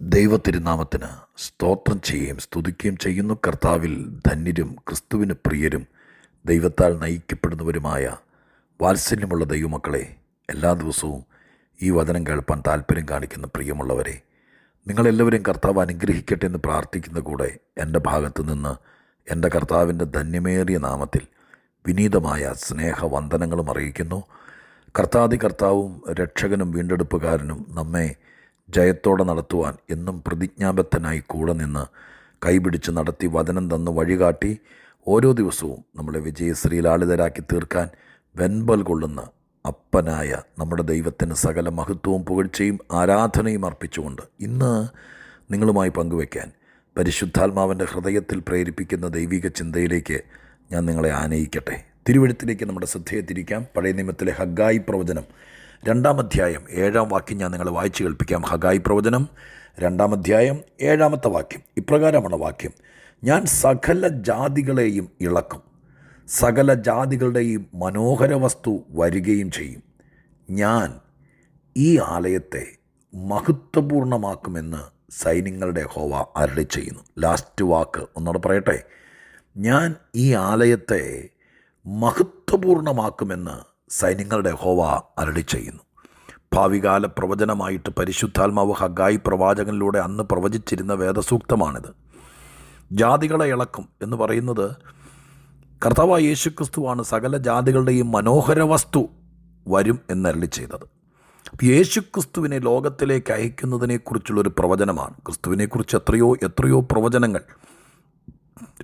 ദൈവത്തിരുനാമത്തിന് സ്തോത്രം ചെയ്യുകയും സ്തുതിക്കുകയും ചെയ്യുന്നു. കർത്താവിൽ ധന്യരും ക്രിസ്തുവിന് പ്രിയരും ദൈവത്താൽ നയിക്കപ്പെടുന്നവരുമായ വാത്സല്യമുള്ള ദൈവമക്കളെ എല്ലാ ദിവസവും ഈ വചനം കേൾപ്പാൻ താല്പര്യം കാണിക്കുന്ന പ്രിയമുള്ളവരെ നിങ്ങളെല്ലാവരും കർത്താവ് അനുഗ്രഹിക്കട്ടെ എന്ന് പ്രാർത്ഥിക്കുന്ന കൂടെ എന്റെ ഭാഗത്തു നിന്ന് എന്റെ കർത്താവിന്റെ ധന്യമേറിയ നാമത്തിൽ വിനീതമായ സ്നേഹവന്ദനങ്ങളും അറിയിക്കുന്നു. കർത്താതി കർത്താവും രക്ഷകനും വീണ്ടെടുപ്പുകാരനും നമ്മെ ജയത്തോടെ നടത്തുവാൻ എന്നും പ്രതിജ്ഞാബദ്ധനായി കൂടെ നിന്ന് കൈപിടിച്ച് നടത്തി വചനം തന്ന് വഴികാട്ടി ഓരോ ദിവസവും നമ്മളെ വിജയശ്രീലാളിതരാക്കി തീർക്കാൻ വെൻപൽ കൊള്ളുന്ന അപ്പനായ നമ്മുടെ ദൈവത്തിന് സകല മഹത്വവും പുകഴ്ചയും ആരാധനയും അർപ്പിച്ചുകൊണ്ട് ഇന്ന് നിങ്ങളുമായി പങ്കുവയ്ക്കാൻ പരിശുദ്ധാത്മാവിന്റെ ഹൃദയത്തിൽ പ്രേരിപ്പിക്കുന്ന ദൈവിക ചിന്തയിലേക്ക് ഞാൻ നിങ്ങളെ ആനയിക്കട്ടെ. തിരുവഴുത്തിലേക്ക് നമ്മുടെ ശ്രദ്ധയെ തിരിക്കാം. പഴയ നിയമത്തിലെ ഹഗ്ഗായി പ്രവചനം രണ്ടാം അധ്യായം ഏഴാം വാക്യം ഞാൻ നിങ്ങളെ വായിച്ചു കേൾപ്പിക്കാം. ഹഗായി പ്രവചനം രണ്ടാം അധ്യായം ഏഴാമത്തെ വാക്യം. ഇപ്രകാരമാണ് വാക്യം. ഞാൻ സകല ജാതികളെയും ഇളക്കും. സകല ജാതികളുടെയും മനോഹര വസ്തു വരികയും ചെയ്യും. ഞാൻ ഈ ആലയത്തെ മഹത്വപൂർണമാക്കുമെന്ന് സൈന്യങ്ങളുടെ ഹോവ അരളി ചെയ്യുന്നു. ലാസ്റ്റ് വാക്ക് ഒന്നുകൂടെ പറയട്ടെ? ഞാൻ ഈ ആലയത്തെ മഹത്വപൂർണമാക്കുമെന്ന് സൈന്യങ്ങളുടെ ഹോവ അരളി ചെയ്യുന്നു. ഭാവികാല പ്രവചനമായിട്ട് പരിശുദ്ധാത്മാവ് ഹഗായി പ്രവാചകനിലൂടെ അന്ന് പ്രവചിച്ചിരുന്ന വേദസൂക്തമാണിത്. ജാതികളെ ഇളക്കും എന്ന് പറയുന്നത് കർത്താവ് യേശുക്രിസ്തുവാണ് സകല ജാതികളുടെയും മനോഹര വസ്തു വരും എന്നരളി ചെയ്തത്. യേശുക്രിസ്തുവിനെ ലോകത്തിലേക്ക് അയക്കുന്നതിനെക്കുറിച്ചുള്ളൊരു പ്രവചനമാണ്. ക്രിസ്തുവിനെക്കുറിച്ച് എത്രയോ എത്രയോ പ്രവചനങ്ങൾ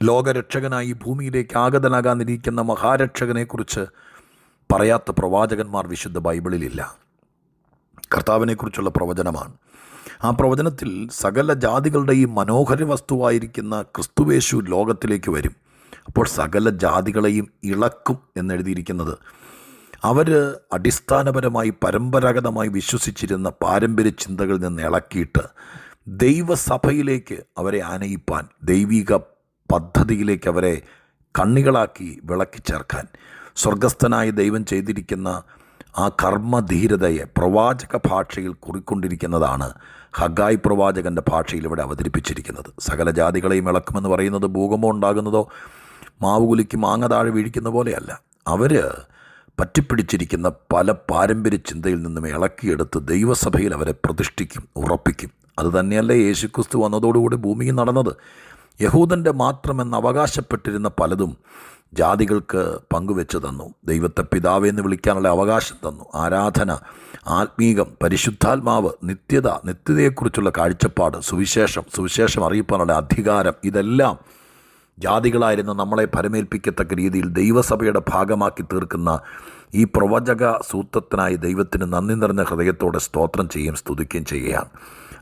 ലോകരക്ഷകനായി ഭൂമിയിലേക്ക് ആഗതനാകാനിരിക്കുന്ന മഹാരക്ഷകനെക്കുറിച്ച് പറയാത്ത പ്രവാചകന്മാർ വിശുദ്ധ ബൈബിളിലില്ല. കർത്താവിനെക്കുറിച്ചുള്ള പ്രവചനമാണ്. ആ പ്രവചനത്തിൽ സകല ജാതികളുടെയും മനോഹര വസ്തുവായിരിക്കുന്ന ക്രിസ്തുവേശു ലോകത്തിലേക്ക് വരും. അപ്പോൾ സകല ജാതികളെയും ഇളക്കും എന്നെഴുതിയിരിക്കുന്നത്. അവർ അടിസ്ഥാനപരമായി പരമ്പരാഗതമായി വിശ്വസിച്ചിരുന്ന പാരമ്പര്യ ചിന്തകളിൽ നിന്ന് ഇളക്കിയിട്ട് ദൈവസഭയിലേക്ക് അവരെ ആനയിപ്പാൻ ദൈവിക പദ്ധതിയിലേക്ക് അവരെ കണ്ണികളാക്കി വിളക്കി ചേർക്കാൻ സ്വർഗസ്ഥനായ ദൈവം ചെയ്തിരിക്കുന്ന ആ കർമ്മധീരതയെ പ്രവാചക ഭാഷയിൽ കുറിക്കൊണ്ടിരിക്കുന്നതാണ് ഹഗായ് പ്രവാചകന്റെ ഭാഷയിൽ ഇവിടെ അവതരിപ്പിച്ചിരിക്കുന്നത്. സകല ജാതികളെയും ഇളക്കുമെന്ന് പറയുന്നത് ഭൂകമ്പം ഉണ്ടാകുന്നതോ മാവ് കുലിക്ക് മാങ്ങ താഴെ വീഴിക്കുന്ന പോലെയല്ല. അവർ പറ്റിപ്പിടിച്ചിരിക്കുന്ന പല പാരമ്പര്യ ചിന്തയിൽ നിന്നും ഇളക്കിയെടുത്ത് ദൈവസഭയിൽ അവരെ പ്രതിഷ്ഠിക്കും ഉറപ്പിക്കും. അത് തന്നെയല്ല യേശുക്രിസ്തു വന്നതോടുകൂടി ഭൂമിയിൽ നടന്നത്. യഹൂദന്റെ മാത്രമെന്ന് അവകാശപ്പെട്ടിരുന്ന പലതും ജാതികൾക്ക് പങ്കുവെച്ച് തന്നു. ദൈവത്തെ പിതാവെന്ന് വിളിക്കാനുള്ള അവകാശം തന്നു. ആരാധന ആത്മീകം പരിശുദ്ധാത്മാവ് നിത്യത നിത്യതയെക്കുറിച്ചുള്ള കാഴ്ചപ്പാട് സുവിശേഷം സുവിശേഷം അറിയിപ്പാനുള്ള അധികാരം ഇതെല്ലാം ജാതികളായിരുന്ന നമ്മളെ പരമേൽപ്പിക്കത്തക്ക രീതിയിൽ ദൈവസഭയുടെ ഭാഗമാക്കി തീർക്കുന്ന ഈ പ്രവചക സൂത്രത്തിനായി ദൈവത്തിന് നന്ദി നിറഞ്ഞ ഹൃദയത്തോടെ സ്തോത്രം ചെയ്യുകയും സ്തുതിക്കുകയും ചെയ്യുകയാണ്.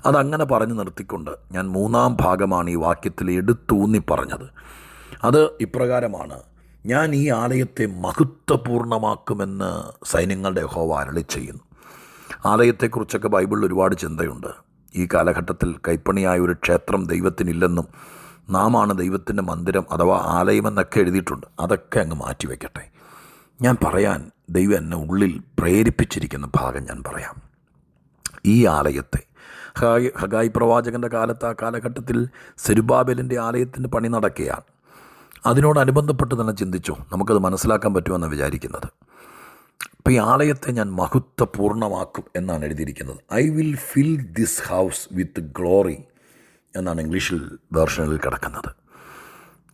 അതങ്ങനെ പറഞ്ഞു നിർത്തിക്കൊണ്ട് ഞാൻ മൂന്നാം ഭാഗമാണ് ഈ വാക്യത്തിൽ എടുത്തൂന്നി പറഞ്ഞത്. അത് ഇപ്രകാരമാണ്. ഞാൻ ഈ ആലയത്തെ മഹത്വപൂർണമാക്കുമെന്ന് സൈന്യങ്ങളുടെ ഹോവ അരളി ചെയ്യുന്നു. ആലയത്തെക്കുറിച്ചൊക്കെ ബൈബിളിൽ ഒരുപാട് ചിന്തയുണ്ട്. ഈ കാലഘട്ടത്തിൽ കൈപ്പണിയായ ഒരു ക്ഷേത്രം ദൈവത്തിനില്ലെന്നും നാമാണ് ദൈവത്തിന്റെ മന്ദിരം അഥവാ ആലയമെന്നൊക്കെ എഴുതിയിട്ടുണ്ട്. അതൊക്കെ അങ്ങ് മാറ്റി മാറ്റിവെക്കട്ടെ. ഞാൻ പറയാൻ ദൈവം എന്നെ ഉള്ളിൽ പ്രേരിപ്പിച്ചിരിക്കുന്ന ഭാഗം ഞാൻ പറയാം. ഈ ആലയത്തെ ഹഗായി പ്രവാചകന്റെ കാലത്ത് ആ കാലഘട്ടത്തിൽ സെരുബാബലിന്റെ ആലയത്തിന്റെ പണി നടക്കുകയാണ്. അതിനോടനുബന്ധപ്പെട്ട് തന്നെ ചിന്തിച്ചു. നമുക്കത് മനസ്സിലാക്കാൻ പറ്റുമെന്ന് വിചാരിക്കുന്നത്. അപ്പോൾ ഈ ആലയത്തെ ഞാൻ മഹത്വപൂർണമാക്കും എന്നാണ് എഴുതിയിരിക്കുന്നത്. I will fill this house with glory എന്നാണ് ഇംഗ്ലീഷിൽ വേർഷനിൽ കിടക്കുന്നത്.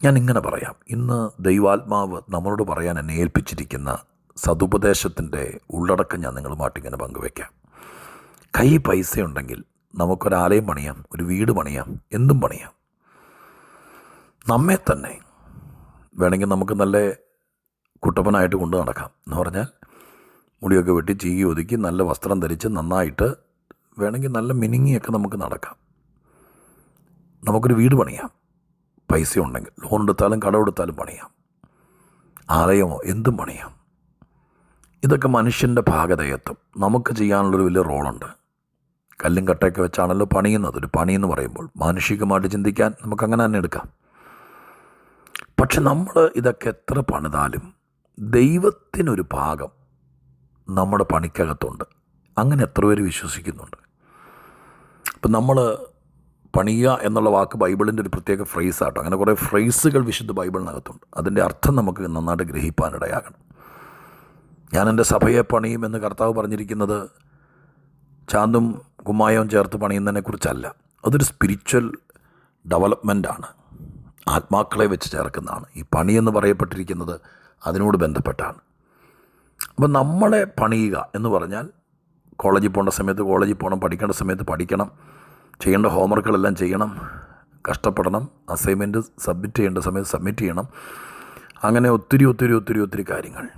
ഞാൻ ഇങ്ങനെ പറയാം. ഇന്ന് ദൈവാത്മാവ് നമ്മളോട് പറയാൻ എന്നെ ഏൽപ്പിച്ചിരിക്കുന്ന സതുപദേശത്തിന്റെ ഉള്ളടക്കം ഞാൻ നിങ്ങളുമായിട്ട് ഇങ്ങനെ പങ്കുവയ്ക്കാം. കൈ പൈസ ഉണ്ടെങ്കിൽ നമുക്കൊരാലയം പണിയാം ഒരു വീട് പണിയാം എന്തും പണിയാം. നമ്മെ തന്നെ വേണമെങ്കിൽ നമുക്ക് നല്ല കുട്ടപ്പനായിട്ട് കൊണ്ടു നടക്കാം എന്ന് പറഞ്ഞാൽ മുടിയൊക്കെ വെട്ടി ചീകി ഒതുക്കി നല്ല വസ്ത്രം ധരിച്ച് നന്നായിട്ട് വേണമെങ്കിൽ നല്ല മിനിങ്ങിയൊക്കെ നമുക്ക് നടക്കാം. നമുക്കൊരു വീട് പണിയാം. പൈസ ഉണ്ടെങ്കിൽ ലോൺ എടുത്താലും കടമെടുത്താലും പണിയാം. ആലയമോ എന്തും പണിയാം. ഇതൊക്കെ മനുഷ്യന്റെ ഭാഗതയത്വം നമുക്ക് ചെയ്യാനുള്ളൊരു വലിയ റോളുണ്ട്. കല്ലും കട്ടയൊക്കെ വെച്ചാണല്ലോ പണിയുന്നത്. ഒരു പണിയെന്ന് പറയുമ്പോൾ മാനുഷികമായിട്ട് ചിന്തിക്കാൻ നമുക്കങ്ങനെ തന്നെ എടുക്കാം. പക്ഷെ നമ്മൾ ഇതൊക്കെ എത്ര പണിതാലും ദൈവത്തിനൊരു ഭാഗം നമ്മുടെ പണിക്കകത്തുണ്ട്. അങ്ങനെ എത്ര പേര് വിശ്വസിക്കുന്നുണ്ട്? അപ്പം നമ്മൾ പണിയുക എന്നുള്ള വാക്ക് ബൈബിളിന്റെ ഒരു പ്രത്യേക ഫ്രേസ് ആട്ടോ. അങ്ങനെ കുറേ ഫ്രേസുകൾ വിശുദ്ധ ബൈബിളിനകത്തുണ്ട്. അതിന്റെ അർത്ഥം നമുക്ക് നന്നായിട്ട് ഗ്രഹിപ്പാനിടയാകണം. ഞാൻ എന്റെ സഭയെ പണിയും എന്ന് കർത്താവ് പറഞ്ഞിരിക്കുന്നത് ചാന്തും കുമ്മായവും ചേർത്ത് പണിയുന്നതിനെക്കുറിച്ചല്ല. അതൊരു സ്പിരിച്വൽ ഡെവലപ്മെന്റാണ് ആത്മാക്കളെ വെച്ച് ചേർക്കുന്നതാണ്. ഈ പണി എന്ന് പറയപ്പെട്ടിരിക്കുന്നത് അതിനോട് ബന്ധപ്പെട്ടാണ്. അപ്പം നമ്മളെ പണിയുക എന്ന് പറഞ്ഞാൽ കോളേജിൽ പോകേണ്ട സമയത്ത് കോളേജിൽ പോകണം പഠിക്കേണ്ട സമയത്ത് പഠിക്കണം ചെയ്യേണ്ട ഹോംവർക്കുകളെല്ലാം ചെയ്യണം കഷ്ടപ്പെടണം അസൈൻമെന്റ് സബ്മിറ്റ് ചെയ്യേണ്ട സമയത്ത് സബ്മിറ്റ് ചെയ്യണം. അങ്ങനെ ഒത്തിരി ഒത്തിരി ഒത്തിരി ഒത്തിരി കാര്യങ്ങൾ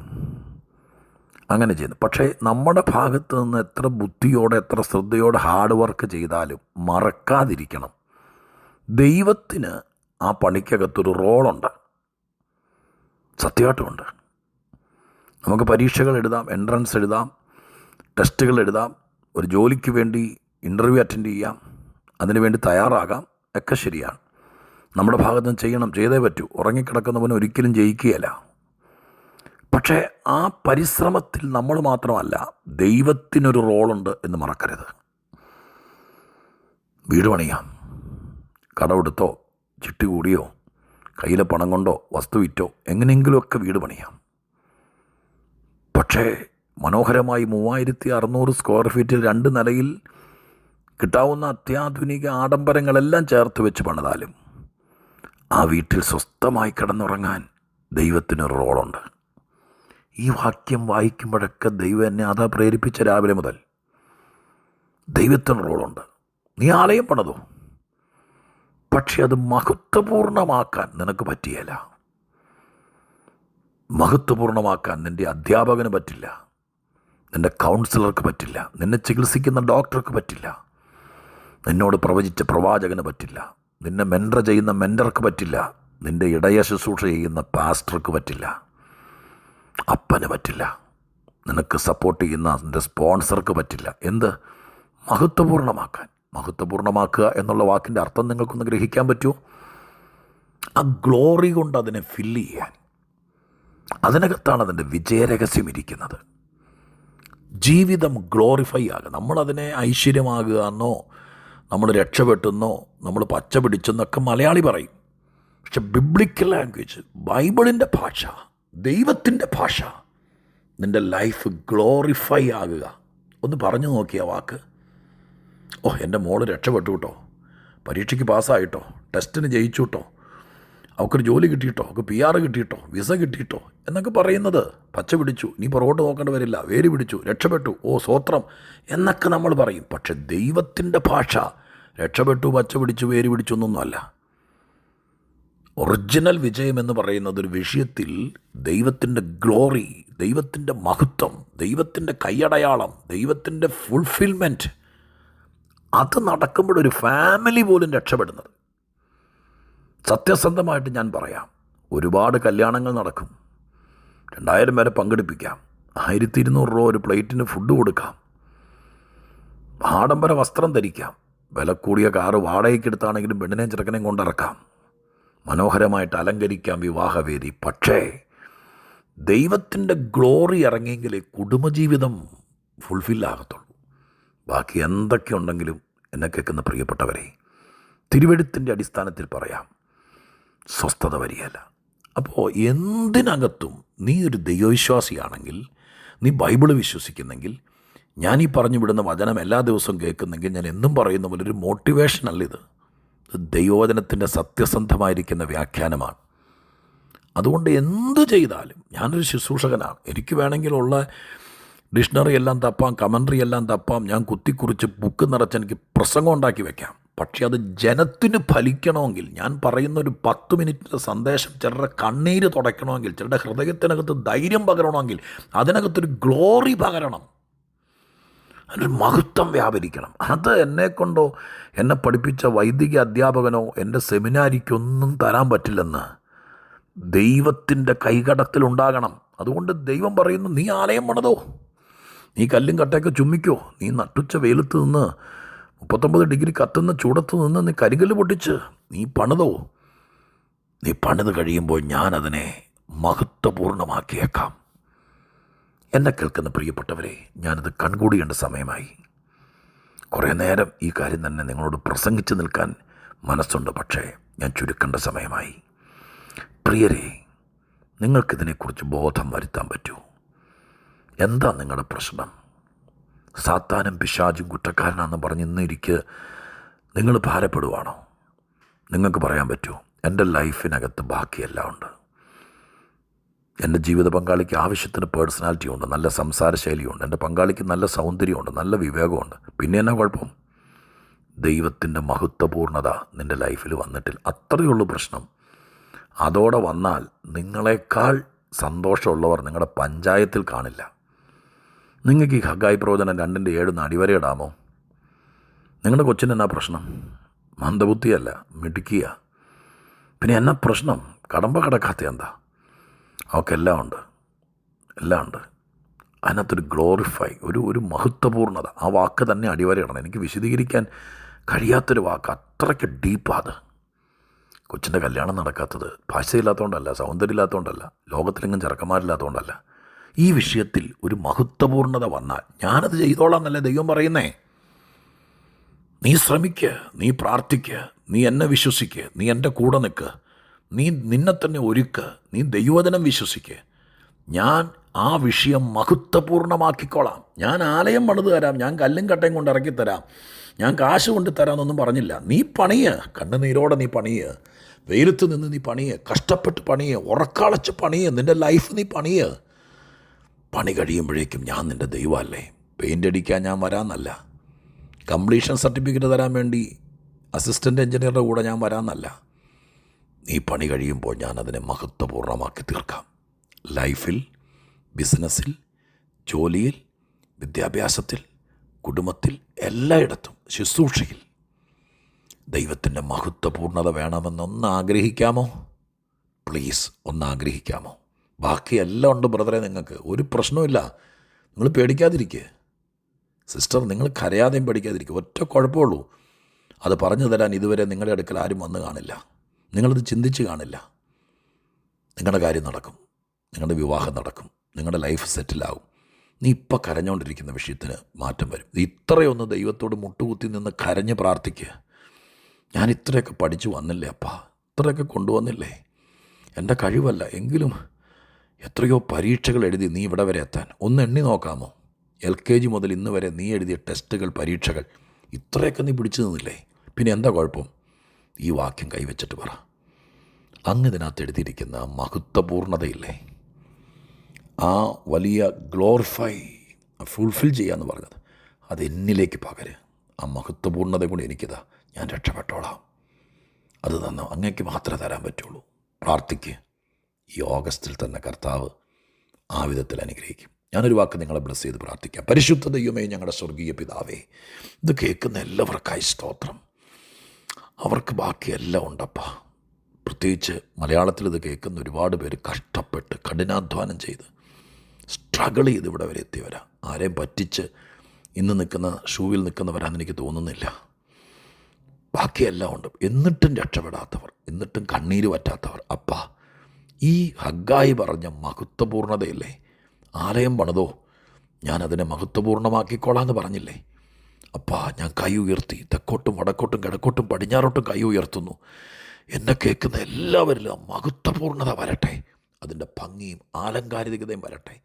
അങ്ങനെ ചെയ്യുന്നു. പക്ഷേ നമ്മുടെ ഭാഗത്ത് നിന്ന് എത്ര ബുദ്ധിയോടെ എത്ര ശ്രദ്ധയോടെ ഹാർഡ് വർക്ക് ചെയ്താലും മറക്കാതിരിക്കണം. ദൈവത്തിന് ആ പണിക്കകത്തൊരു റോളുണ്ട്. സത്യമായിട്ടുമുണ്ട് നമുക്ക് പരീക്ഷകൾ എഴുതാം എൻട്രൻസ് എഴുതാം ടെസ്റ്റുകൾ എഴുതാം ഒരു ജോലിക്ക് വേണ്ടി ഇന്റർവ്യൂ അറ്റൻഡ് ചെയ്യാം അതിനുവേണ്ടി തയ്യാറാകാം ഒക്കെ ശരിയാണ്. നമ്മുടെ ഭാഗത്ത് നിന്ന് ചെയ്യണം ചെയ്തേ പറ്റൂ. ഉറങ്ങിക്കിടക്കുന്നവന് ഒരിക്കലും ജയിക്കുകയല്ല. പക്ഷേ ആ പരിശ്രമത്തിൽ നമ്മൾ മാത്രമല്ല ദൈവത്തിനൊരു റോളുണ്ട് എന്ന് മറക്കരുത്. വീട് പണിയാം. കടമെടുത്തോ ചിട്ടി കൂടിയോ കയ്യിലെ പണം കൊണ്ടോ? വസ്തു വിറ്റോ? എങ്ങനെയെങ്കിലുമൊക്കെ വീട് പണിയാം. പക്ഷേ മനോഹരമായി മൂവായിരത്തി അറുന്നൂറ് സ്ക്വയർ ഫീറ്റിൽ രണ്ട് നിലയിൽ കിട്ടാവുന്ന അത്യാധുനിക ആഡംബരങ്ങളെല്ലാം ചേർത്ത് വെച്ച് പണിതാലും ആ വീട്ടിൽ സ്വസ്ഥമായി കിടന്നുറങ്ങാൻ ദൈവത്തിനൊരു റോളുണ്ട്. ഈ വാക്യം വായിക്കുമ്പോഴൊക്കെ ദൈവം എന്നെ അതാ പ്രേരിപ്പിച്ച രാവിലെ മുതൽ ദൈവത്തിന് റോളുണ്ട്. നീ ആലയം പണിതോ? പക്ഷെ അത് മഹത്വപൂർണമാക്കാൻ നിനക്ക് പറ്റിയല്ല. മഹത്വപൂർണമാക്കാൻ നിന്റെ അധ്യാപകന് പറ്റില്ല. നിന്റെ കൗൺസിലർക്ക് പറ്റില്ല. നിന്നെ ചികിത്സിക്കുന്ന ഡോക്ടർക്ക് പറ്റില്ല. നിന്നോട് പ്രവചിച്ച പ്രവാചകന് പറ്റില്ല. നിന്നെ മെൻഡർ ചെയ്യുന്ന മെൻഡർക്ക് പറ്റില്ല. നിന്റെ ഇടയ ശുശ്രൂഷ ചെയ്യുന്ന പാസ്റ്റർക്ക് പറ്റില്ല. അപ്പന് പറ്റില്ല. നിനക്ക് സപ്പോർട്ട് ചെയ്യുന്ന നിന്റെ സ്പോൺസർക്ക് പറ്റില്ല. എന്ത്? മഹത്വപൂർണമാക്കാൻ മഹത്വപൂർണമാക്കുക എന്നുള്ള വാക്കിന്റെ അർത്ഥം നിങ്ങൾക്കൊന്ന് ഗ്രഹിക്കാൻ പറ്റുമോ? ആ ഗ്ലോറി കൊണ്ട് അതിനെ ഫില്ല് ചെയ്യാൻ. അതിനകത്താണ് അതിന്റെ വിജയരഹസ്യം ഇരിക്കുന്നത്. ജീവിതം ഗ്ലോറിഫൈ ആകുക. നമ്മളതിനെ ഐശ്വര്യമാകുക എന്നോ നമ്മൾ രക്ഷപ്പെട്ടെന്നോ നമ്മൾ പച്ച പിടിച്ചെന്നൊക്കെ മലയാളി പറയും. പക്ഷെ ബിബ്ലിക്കൽ ലാംഗ്വേജ് ബൈബിളിന്റെ ഭാഷ ദൈവത്തിന്റെ ഭാഷ നിന്റെ ലൈഫ് ഗ്ലോറിഫൈ ആകുക. ഒന്ന് പറഞ്ഞു നോക്കിയ വാക്ക്. ഓ എന്റെ മോൾ രക്ഷപ്പെട്ടു കേട്ടോ. പരീക്ഷയ്ക്ക് പാസ്സായിട്ടോ. ടെസ്റ്റിന് ജയിച്ചു കേട്ടോ. അവൾക്കൊരു ജോലി കിട്ടിയിട്ടോ. അവൾക്ക് പി ആർ കിട്ടിയിട്ടോ. വിസ കിട്ടിയിട്ടോ. എന്നൊക്കെ പറയുന്നത്. പച്ച പിടിച്ചു. നീ പുറകോട്ട് നോക്കേണ്ടി വരില്ല. വേര് പിടിച്ചു. രക്ഷപ്പെട്ടു. ഓ സ്വോത്രം എന്നൊക്കെ നമ്മൾ പറയും. പക്ഷെ ദൈവത്തിന്റെ ഭാഷ രക്ഷപ്പെട്ടു പച്ച പിടിച്ചു വേര് പിടിച്ചു എന്നൊന്നുമല്ല. ഒറിജിനൽ വിജയം എന്ന് പറയുന്നത് ഒരു വിഷയത്തിൽ ദൈവത്തിന്റെ ഗ്ലോറി ദൈവത്തിന്റെ മഹത്വം ദൈവത്തിന്റെ കൈയടയാളം ദൈവത്തിന്റെ ഫുൾഫിൽമെന്റ് അത് നടക്കുമ്പോഴൊരു ഫാമിലി പോലും രക്ഷപ്പെടുന്നത്. സത്യസന്ധമായിട്ട് ഞാൻ പറയാം ഒരുപാട് കല്യാണങ്ങൾ നടക്കും. രണ്ടായിരം പേരെ പങ്കെടുപ്പിക്കാം. ആയിരത്തി ഇരുന്നൂറ് രൂപ ഒരു പ്ലേറ്റിന് ഫുഡ് കൊടുക്കാം. ആഡംബര വസ്ത്രം ധരിക്കാം. വില കൂടിയ കാറ് വാടകയ്ക്ക് എടുത്താണെങ്കിലും പെണ്ണിനെയും ചെറുക്കനെയും കൊണ്ടിറക്കാം. മനോഹരമായിട്ട് അലങ്കരിക്കാം വിവാഹവേദി. പക്ഷേ ദൈവത്തിന്റെ ഗ്ലോറി ഇറങ്ങിയെങ്കിലേ കുടുംബജീവിതം ഫുൾഫില്ലാകത്തുള്ളൂ ബാക്കി എന്തൊക്കെ ഉണ്ടെങ്കിലും എന്നെ കേൾക്കുന്ന പ്രിയപ്പെട്ടവരെ തിരുവെടുത്തിന്റെ അടിസ്ഥാനത്തിൽ പറയാം. സ്വസ്ഥത വരികയല്ല. അപ്പോൾ എന്തിനകത്തും നീ ഒരു ദൈവവിശ്വാസിയാണെങ്കിൽ നീ ബൈബിൾ വിശ്വസിക്കുന്നെങ്കിൽ ഞാൻ ഈ പറഞ്ഞു വിടുന്ന വചനം എല്ലാ ദിവസവും കേൾക്കുന്നെങ്കിൽ ഞാൻ എന്നും പറയുന്ന പോലെ ഒരു മോട്ടിവേഷനല്ല ഇത്. ദൈവവചനത്തിന്റെ സത്യസന്ധമായിരിക്കുന്ന വ്യാഖ്യാനമാണ്. അതുകൊണ്ട് എന്തു ചെയ്താലും ഞാനൊരു ശുശ്രൂഷകനാണ് എനിക്ക് വേണമെങ്കിലുള്ള ഡിക്ഷണറി എല്ലാം തപ്പാം കമൻട്രി എല്ലാം തപ്പാം ഞാൻ കുത്തിക്കുറിച്ച് ബുക്ക് നിറച്ച് എനിക്ക് പ്രസംഗം ഉണ്ടാക്കി വെക്കാം. പക്ഷേ അത് ജനത്തിന് ഫലിക്കണമെങ്കിൽ ഞാൻ പറയുന്ന ഒരു പത്ത് മിനിറ്റിന്റെ സന്ദേശം ചിലരുടെ കണ്ണീര് തുടയ്ക്കണമെങ്കിൽ ചിലരുടെ ഹൃദയത്തിനകത്ത് ധൈര്യം പകരണമെങ്കിൽ അതിനകത്തൊരു ഗ്ലോറി പകരണം. അതിനൊരു മഹത്വം വ്യാപരിക്കണം. അത് എന്നെക്കൊണ്ടോ എന്നെ പഠിപ്പിച്ച വൈദിക അധ്യാപകനോ എന്റെ സെമിനാരിക്കൊന്നും തരാൻ പറ്റില്ലെന്ന് ദൈവത്തിന്റെ കൈകടത്തിലുണ്ടാകണം അതുകൊണ്ട് ദൈവം പറയുന്നു നീ ആലയം പണിതോ? നീ കല്ലും കട്ടയൊക്കെ ചുമ്മിക്കോ. നീ നട്ടുച്ച വെയിലത്ത് നിന്ന് മുപ്പത്തൊമ്പത് ഡിഗ്രി കത്തുന്ന ചൂടത്ത് നിന്ന് നീ കരിങ്കല്ല് പൊട്ടിച്ച് നീ പണിതോ. നീ പണിത് കഴിയുമ്പോൾ അതിനെ മഹത്വപൂർണമാക്കിയേക്കാം. എന്നെ കേൾക്കുന്ന പ്രിയപ്പെട്ടവരെ ഞാനത് കൺകൂടിയേണ്ട സമയമായി. കുറേ നേരം ഈ കാര്യം തന്നെ നിങ്ങളോട് പ്രസംഗിച്ചു നിൽക്കാൻ മനസ്സുണ്ട്. പക്ഷേ ഞാൻ ചുരുക്കേണ്ട സമയമായി. പ്രിയരെ നിങ്ങൾക്കിതിനെക്കുറിച്ച് ബോധം വരുത്താൻ പറ്റൂ. എന്താ നിങ്ങളുടെ പ്രശ്നം? സാത്താനും പിശാചും കുറ്റക്കാരനാണെന്ന് പറഞ്ഞ് ഇന്നിരിക്ക് നിങ്ങൾ ഭാരപ്പെടുവാണോ? നിങ്ങൾക്ക് പറയാൻ പറ്റുമോ എന്റെ ലൈഫിനകത്ത് ബാക്കിയെല്ലാം ഉണ്ട്. എന്റെ ജീവിത പങ്കാളിക്ക് ആവശ്യത്തിന് പേഴ്സണാലിറ്റി ഉണ്ട് നല്ല സംസാര ശൈലിയുണ്ട് എന്റെ പങ്കാളിക്ക് നല്ല സൗന്ദര്യമുണ്ട് നല്ല വിവേകമുണ്ട് പിന്നെ എന്നാ കുഴപ്പം? ദൈവത്തിന്റെ മഹത്വപൂർണത നിന്റെ ലൈഫിൽ വന്നിട്ടില്ല. അത്രയേ ഉള്ളൂ പ്രശ്നം. അതോടെ വന്നാൽ നിങ്ങളെക്കാൾ സന്തോഷമുള്ളവർ നിങ്ങളുടെ പഞ്ചായത്തിൽ കാണില്ല. നിങ്ങൾക്ക് ഈ ഹഗായി പ്രവചനം രണ്ടിന്റെ ഏഴ് അടിവരയിടാമോ നിങ്ങളുടെ കൊച്ചിന് എന്നാ പ്രശ്നം? മന്ദബുദ്ധിയല്ല മിടുക്കിയ. പിന്നെ എന്നാ പ്രശ്നം? കടമ്പ കിടക്കാത്ത എന്താ? അവൾക്കെല്ലാം ഉണ്ട്. എല്ലാം ഉണ്ട്. അതിനകത്തൊരു ഗ്ലോറിഫൈ ഒരു ഒരു മഹത്വപൂർണത ആ വാക്ക് തന്നെ അടിവരയിടണം എനിക്ക് വിശദീകരിക്കാൻ കഴിയാത്തൊരു വാക്ക്. അത്രയ്ക്ക് ഡീപ്പാത് കൊച്ചിന്റെ കല്യാണം നടക്കാത്തത് ഭാഷയില്ലാത്തതുകൊണ്ടല്ല സൗന്ദര്യമില്ലാത്തതുകൊണ്ടല്ല ലോകത്തിലെങ്ങും ചെറുക്കന്മാരില്ലാത്തതുകൊണ്ടല്ല. ഈ വിഷയത്തിൽ ഒരു മഹത്വപൂർണത വന്നാൽ ഞാനത് ചെയ്തോളാം എന്നല്ലേ ദൈവം പറയുന്നേ? നീ ശ്രമിക്കുക നീ പ്രാർത്ഥിക്കുക നീ എന്നെ വിശ്വസിക്കുക നീ എന്റെ കൂടെ നിൽക്ക് നീ നിന്നെ തന്നെ ഒരുക്കുക നീ ദൈവവചനം വിശ്വസിക്കുക ഞാൻ ആ വിഷയം മഹത്വപൂർണമാക്കിക്കോളാം ഞാൻ ആലയം പണിത് തരാം ഞാൻ കല്ലും കട്ടയും കൊണ്ട് ഇറക്കി തരാം ഞാൻ കാശ് കൊണ്ട് തരാമെന്നൊന്നും പറഞ്ഞില്ല. നീ പണിയ് കണ്ണുനീരോടെ നീ പണിയ് വെയിലത്ത് നിന്ന് നീ പണിയ് കഷ്ടപ്പെട്ട് പണിയ് ഉറക്കളച്ച് പണിയ് നിന്റെ ലൈഫ് നീ പണിയ്. പണി കഴിയുമ്പോഴേക്കും ഞാൻ നിന്റെ ദൈവമല്ലേ? പെയിന്റ് അടിക്കാൻ ഞാൻ വരാമെന്നല്ല. കംപ്ലീഷൻ സർട്ടിഫിക്കറ്റ് തരാൻ വേണ്ടി അസിസ്റ്റന്റ് എഞ്ചിനീയറുടെ കൂടെ ഞാൻ വരാമെന്നല്ല. നീ പണി കഴിയുമ്പോൾ ഞാൻ അതിനെ മഹത്വപൂർണമാക്കി തീർക്കാം. ലൈഫിൽ ബിസിനസ്സിൽ ജോലിയിൽ വിദ്യാഭ്യാസത്തിൽ കുടുംബത്തിൽ എല്ലായിടത്തും ശുശ്രൂഷയിൽ. ദൈവത്തിന്റെ മഹത്വപൂർണത വേണമെന്നൊന്ന് ആഗ്രഹിക്കാമോ? പ്ലീസ് ഒന്ന് ആഗ്രഹിക്കാമോ? ബാക്കിയെല്ലാം ഉണ്ട് ബ്രദറെ നിങ്ങൾക്ക്. ഒരു പ്രശ്നവുമില്ല. നിങ്ങൾ പേടിക്കാതിരിക്കുക സിസ്റ്റർ നിങ്ങൾ കരയാതെയും പേടിക്കാതിരിക്കുക ഒറ്റ കുഴപ്പമുള്ളൂ അത് പറഞ്ഞു തരാൻ ഇതുവരെ നിങ്ങളുടെ അടുക്കൽ ആരും വന്ന് കാണില്ല. നിങ്ങളത് ചിന്തിച്ച് കാണില്ല. നിങ്ങളുടെ കാര്യം നടക്കും. നിങ്ങളുടെ വിവാഹം നടക്കും. നിങ്ങളുടെ ലൈഫ് സെറ്റിലാവും. നീ ഇപ്പം കരഞ്ഞുകൊണ്ടിരിക്കുന്ന വിഷയത്തിന് മാറ്റം വരും. ഇത്രയൊന്ന് ദൈവത്തോട് മുട്ടുകുത്തി നിന്ന് കരഞ്ഞ് പ്രാർത്ഥിക്കുക ഞാൻ ഇത്രയൊക്കെ പഠിച്ചു വന്നില്ലേ അപ്പാ? ഇത്രയൊക്കെ കൊണ്ടുവന്നില്ലേ? എന്റെ കഴിവല്ല. എങ്കിലും എത്രയോ പരീക്ഷകൾ എഴുതി നീ ഇവിടെ വരെ എത്താൻ. ഒന്ന് എണ്ണി നോക്കാമോ? എൽ കെ ജി മുതൽ ഇന്ന് വരെ നീ എഴുതിയ ടെസ്റ്റുകൾ പരീക്ഷകൾ ഇത്രയൊക്കെ നീ പിടിച്ചു നിന്നില്ലേ? പിന്നെ എന്താ കുഴപ്പം? ഈ വാക്യം കൈവച്ചിട്ട് പറ. അങ്ങ് ഇതിനകത്ത് എഴുതിയിരിക്കുന്ന മഹത്വപൂർണതയില്ലേ? ആ വലിയ ഗ്ലോറിഫൈ ഫുൾഫിൽ ചെയ്യാന്ന് പറഞ്ഞത്. അത് എന്നിലേക്ക് പകര്. ആ മഹത്വപൂർണത കൊണ്ട് എനിക്കിതാ ഞാൻ രക്ഷപ്പെട്ടോളാം. അത് തന്നോ അങ്ങേക്ക് മാത്രമേ തരാൻ പറ്റുള്ളൂ. പ്രാർത്ഥിക്ക്. ഈ ഓഗസ്റ്റിൽ തന്നെ കർത്താവ് ആ വിധത്തിൽ അനുഗ്രഹിക്കും. ഞാനൊരു വാക്ക് നിങ്ങളെ ബ്ലസ് ചെയ്ത് പ്രാർത്ഥിക്കാം. പരിശുദ്ധ ദൈവമേ ഞങ്ങളുടെ സ്വർഗീയ പിതാവേ ഇത് കേൾക്കുന്ന എല്ലാവർക്കായി സ്തോത്രം. അവർക്ക് ബാക്കിയെല്ലാം ഉണ്ടപ്പാ. പ്രത്യേകിച്ച് മലയാളത്തിൽ ഇത് കേൾക്കുന്ന ഒരുപാട് പേര് കഷ്ടപ്പെട്ട് കഠിനാധ്വാനം ചെയ്ത് സ്ട്രഗിൾ ചെയ്ത് ഇവിടെ വരെ എത്തിയവരാ. ആരെയും പറ്റിച്ച് ഇന്ന് നിൽക്കുന്ന ഷൂവിൽ നിൽക്കുന്നവരാന്ന് എനിക്ക് തോന്നുന്നില്ല. ബാക്കിയെല്ലാം ഉണ്ട്. എന്നിട്ടും രക്ഷപ്പെടാത്തവർ എന്നിട്ടും കണ്ണീര് പറ്റാത്തവർ അപ്പാ ഈ ഹഗ്ഗായി പറഞ്ഞ മഹത്വപൂർണതയില്ലേ? ആലയം പണിതോ? ഞാനതിനെ മഹത്വപൂർണമാക്കിക്കോളാന്ന് പറഞ്ഞില്ലേ? അപ്പാ ഞാൻ കൈ ഉയർത്തി തെക്കോട്ടും വടക്കോട്ടും കിഴക്കോട്ടും പടിഞ്ഞാറോട്ടും കൈ ഉയർത്തുന്നു. എന്നെ കേൾക്കുന്ന എല്ലാവരിലും മഹത്വപൂർണത വരട്ടെ. അതിന്റെ ഭംഗിയും ആലങ്കാരികതയും വരട്ടെ.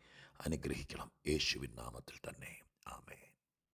അനുഗ്രഹിക്കണം യേശുവിൻ നാമത്തിൽ തന്നെ.